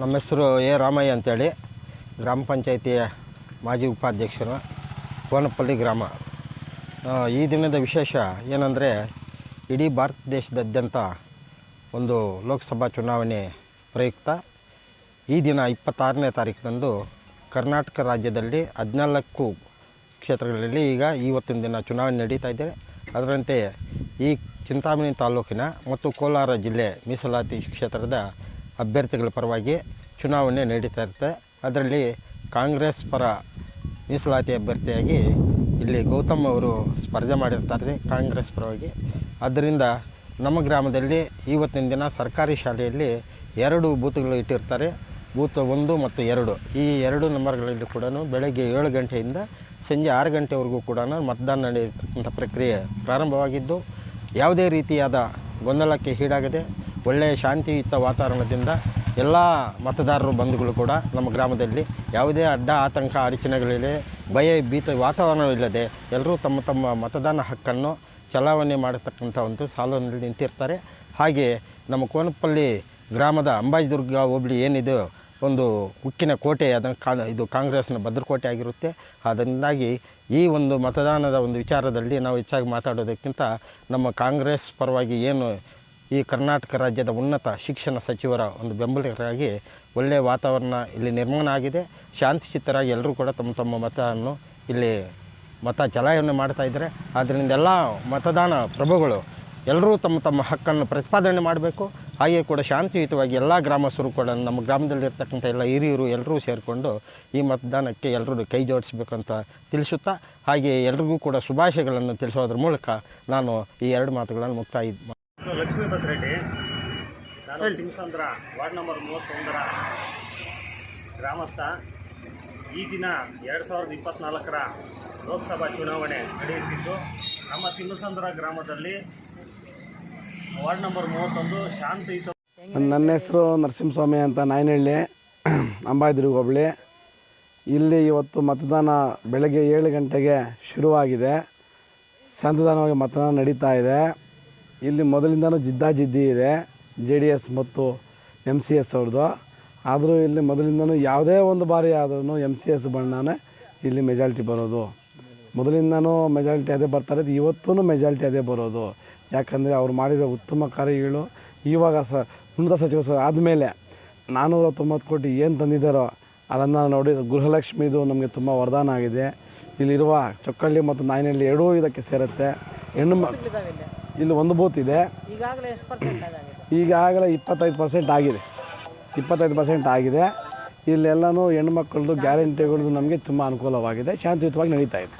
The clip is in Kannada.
ನಮ್ಮ ಹೆಸರು ಎ ರಾಮಯ್ಯ ಅಂತೇಳಿ. ಗ್ರಾಮ ಪಂಚಾಯಿತಿಯ ಮಾಜಿ ಉಪಾಧ್ಯಕ್ಷರು ಕೋನಪಲ್ಲಿ ಗ್ರಾಮ. ಈ ದಿನದ ವಿಶೇಷ ಏನಂದರೆ, ಇಡೀ ಭಾರತ ದೇಶದಾದ್ಯಂತ ಒಂದು ಲೋಕಸಭಾ ಚುನಾವಣೆ ಪ್ರಯುಕ್ತ. ಈ ದಿನ ಇಪ್ಪತ್ತಾರನೇ ತಾರೀಕಿನಂದು ಕರ್ನಾಟಕ ರಾಜ್ಯದಲ್ಲಿ ಹದಿನಾಲ್ಕು ಕ್ಷೇತ್ರಗಳಲ್ಲಿ ಈಗ ಇವತ್ತಿನ ದಿನ ಚುನಾವಣೆ ನಡೀತಾ ಇದೆ. ಅದರಂತೆ ಈ ಚಿಂತಾಮಣಿ ತಾಲೂಕಿನ ಮತ್ತು ಕೋಲಾರ ಜಿಲ್ಲೆ ಮೀಸಲಾತಿ ಕ್ಷೇತ್ರದ ಅಭ್ಯರ್ಥಿಗಳ ಪರವಾಗಿ ಚುನಾವಣೆ ನಡೀತಾ ಇರುತ್ತೆ. ಅದರಲ್ಲಿ ಕಾಂಗ್ರೆಸ್ ಪರ ಮೀಸಲಾತಿ ಅಭ್ಯರ್ಥಿಯಾಗಿ ಇಲ್ಲಿ ಗೌತಮ್ ಅವರು ಸ್ಪರ್ಧೆ ಮಾಡಿರ್ತಾರೆ ಕಾಂಗ್ರೆಸ್ ಪರವಾಗಿ. ಆದ್ದರಿಂದ ನಮ್ಮ ಗ್ರಾಮದಲ್ಲಿ ಇವತ್ತಿನ ದಿನ ಸರ್ಕಾರಿ ಶಾಲೆಯಲ್ಲಿ ಎರಡು ಬೂತ್ಗಳು ಇಟ್ಟಿರ್ತಾರೆ. ಬೂತ್ ಒಂದು ಮತ್ತು ಎರಡು. ಈ ಎರಡು ನಂಬರ್ಗಳಲ್ಲಿ ಕೂಡ ಬೆಳಗ್ಗೆ ಏಳು ಗಂಟೆಯಿಂದ ಸಂಜೆ ಆರು ಗಂಟೆವರೆಗೂ ಕೂಡ ಮತದಾನ ನಡೆಯತಕ್ಕಂಥ ಪ್ರಕ್ರಿಯೆ ಪ್ರಾರಂಭವಾಗಿದ್ದು, ಯಾವುದೇ ರೀತಿಯಾದ ಗೊಂದಲಕ್ಕೆ ಈಡಾಗದೆ ಒಳ್ಳೆಯ ಶಾಂತಿಯುತ ವಾತಾವರಣದಿಂದ ಎಲ್ಲ ಮತದಾರರು ಬಂಧುಗಳು ಕೂಡ ನಮ್ಮ ಗ್ರಾಮದಲ್ಲಿ ಯಾವುದೇ ಅಡ್ಡ ಆತಂಕ ಅಡಚಣೆಗಳಿಲ್ಲ ಭಯ ಭೀತ ವಾತಾವರಣವಿಲ್ಲದೆ ಎಲ್ಲರೂ ತಮ್ಮ ತಮ್ಮ ಮತದಾನ ಹಕ್ಕನ್ನು ಚಲಾವಣೆ ಮಾಡತಕ್ಕಂಥ ಒಂದು ಸಾಲಿನಲ್ಲಿ ನಿಂತಿರ್ತಾರೆ. ಹಾಗೆ ನಮ್ಮ ಕೋನಪಲ್ಲಿ ಗ್ರಾಮದ ಅಂಬಾಜಿದುರ್ಗ ಹೋಬಳಿ ಏನಿದೆ ಒಂದು ಉಕ್ಕಿನ ಕೋಟೆ ಅದನ್ನು ಕಾ ಇದು ಕಾಂಗ್ರೆಸ್ನ ಭದ್ರಕೋಟೆ ಆಗಿರುತ್ತೆ. ಅದರಿಂದಾಗಿ ಈ ಒಂದು ಮತದಾನದ ಒಂದು ವಿಚಾರದಲ್ಲಿ ನಾವು ಹೆಚ್ಚಾಗಿ ಮಾತಾಡೋದಕ್ಕಿಂತ ನಮ್ಮ ಕಾಂಗ್ರೆಸ್ ಪರವಾಗಿ ಏನು ಈ ಕರ್ನಾಟಕ ರಾಜ್ಯದ ಉನ್ನತ ಶಿಕ್ಷಣ ಸಚಿವರ ಒಂದು ಬೆಂಬಲಿಗರಾಗಿ ಒಳ್ಳೆಯ ವಾತಾವರಣ ಇಲ್ಲಿ ನಿರ್ಮಾಣ ಆಗಿದೆ. ಶಾಂತಿಚಿತ್ತರಾಗಿ ಎಲ್ಲರೂ ಕೂಡ ತಮ್ಮ ತಮ್ಮ ಮತವನ್ನು ಇಲ್ಲಿ ಮತ ಚಲಾವಣೆ ಮಾಡ್ತಾ ಇದ್ದಾರೆ. ಆದ್ದರಿಂದ ಎಲ್ಲ ಮತದಾನ ಪ್ರಭುಗಳು ಎಲ್ಲರೂ ತಮ್ಮ ತಮ್ಮ ಹಕ್ಕನ್ನು ಪ್ರತಿಪಾದನೆ ಮಾಡಬೇಕು. ಹಾಗೆ ಕೂಡ ಶಾಂತಿಯುತವಾಗಿ ಎಲ್ಲ ಗ್ರಾಮಸ್ಥರು ಕೂಡ ನಮ್ಮ ಗ್ರಾಮದಲ್ಲಿರ್ತಕ್ಕಂಥ ಎಲ್ಲ ಹಿರಿಯರು ಎಲ್ಲರೂ ಸೇರಿಕೊಂಡು ಈ ಮತದಾನಕ್ಕೆ ಎಲ್ಲರೂ ಕೈ ಜೋಡಿಸ್ಬೇಕಂತ ತಿಳಿಸುತ್ತಾ, ಹಾಗೆ ಎಲ್ರಿಗೂ ಕೂಡ ಶುಭಾಶಯಗಳನ್ನು ತಿಳಿಸೋದ್ರ ಮೂಲಕ ನಾನು ಈ ಎರಡು ಮಾತುಗಳನ್ನು ಮುಕ್ತಾಯ ಮಾ- ಲಕ್ಷ್ಮೀ ಭದ್ರೆಡ್ಡಿ ರೆಡ್ಡಿ. ನಾನು ವಾರ್ಡ್ ನಂಬರ್ ಮೂವತ್ತೊಂದರ ಗ್ರಾಮಸ್ಥ. ಈ ದಿನ ಎರಡು ಸಾವಿರದ ಇಪ್ಪತ್ತ್ನಾಲ್ಕರ ಲೋಕಸಭಾ ಚುನಾವಣೆ ನಡೆಯುತ್ತಿದ್ದು ನಮ್ಮ ತಿಮ್ಮಸಂದ್ರ ಗ್ರಾಮದಲ್ಲಿ ವಾರ್ಡ್ ನಂಬರ್ ಮೂವತ್ತೊಂದು ಶಾಂತಿಯುತ ನನ್ನ ಹೆಸರು ನರಸಿಂಹಸ್ವಾಮಿ ಅಂತ ನಾಯನಹಳ್ಳಿ ಅಂಬಾಯಿದುರ್ಗ ಹೋಬಳಿ. ಇಲ್ಲಿ ಇವತ್ತು ಮತದಾನ ಬೆಳಗ್ಗೆ ಏಳು ಗಂಟೆಗೆ ಶುರುವಾಗಿದೆ. ಸಂತದಾನವಾಗಿ ಮತದಾನ ನಡೀತಾ ಇದೆ. ಇಲ್ಲಿ ಮೊದಲಿಂದನೂ ಜಿದ್ದಾಜಿದ್ದಿ ಇದೆ, ಜೆ ಡಿ ಎಸ್ ಮತ್ತು ಎಂ ಸಿ ಎಸ್ ಅವ್ರದ್ದು. ಆದರೂ ಇಲ್ಲಿ ಮೊದಲಿಂದನೂ ಯಾವುದೇ ಒಂದು ಬಾರಿ ಆದ್ರೂ ಎಂ ಸಿ ಎಸ್ ಬಣ್ಣನೇ ಇಲ್ಲಿ ಮೆಜಾರಿಟಿ ಬರೋದು. ಮೊದಲಿಂದನೂ ಮೆಜಾರಿಟಿ ಅದೇ ಬರ್ತಾರೆ ಇವತ್ತೂ ಮೆಜಾರಿಟಿ ಅದೇ ಬರೋದು. ಯಾಕಂದರೆ ಅವ್ರು ಮಾಡಿರೋ ಉತ್ತಮ ಕಾರ್ಯಗಳು ಇವಾಗ ಸ ಉನ್ನತ ಸಚಿವ ಸ ಆದಮೇಲೆ ನಾನ್ನೂರ ತೊಂಬತ್ತು ಕೋಟಿ ಏನು ತಂದಿದ್ದಾರೋ ಅದನ್ನು ನೋಡಿ ಗೃಹಲಕ್ಷ್ಮಿದು ನಮಗೆ ತುಂಬ ವರದಾನ ಆಗಿದೆ. ಇಲ್ಲಿರುವ ಚೊಕ್ಕಳ್ಳಿ ಮತ್ತು ನಾಯಿನಹಳ್ಳಿ ಎರಡೂ ಇದಕ್ಕೆ ಸೇರುತ್ತೆ. ಹೆಣ್ಣು ಮ ಇಲ್ಲಿ ಒಂದು ಬೂತ್ ಇದೆ. ಈಗಾಗಲೇ ಇಪ್ಪತ್ತೈದು ಪರ್ಸೆಂಟ್ ಆಗಿದೆ. ಇಪ್ಪತ್ತೈದು ಪರ್ಸೆಂಟ್ ಆಗಿದೆ. ಇಲ್ಲೆಲ್ಲನೂ ಹೆಣ್ಮಕ್ಳದ್ದು ಗ್ಯಾರಂಟಿಗಳದ್ದು ನಮಗೆ ತುಂಬ ಅನುಕೂಲವಾಗಿದೆ. ಶಾಂತಿಯುತವಾಗಿ ನಡೀತಾ ಇದೆ.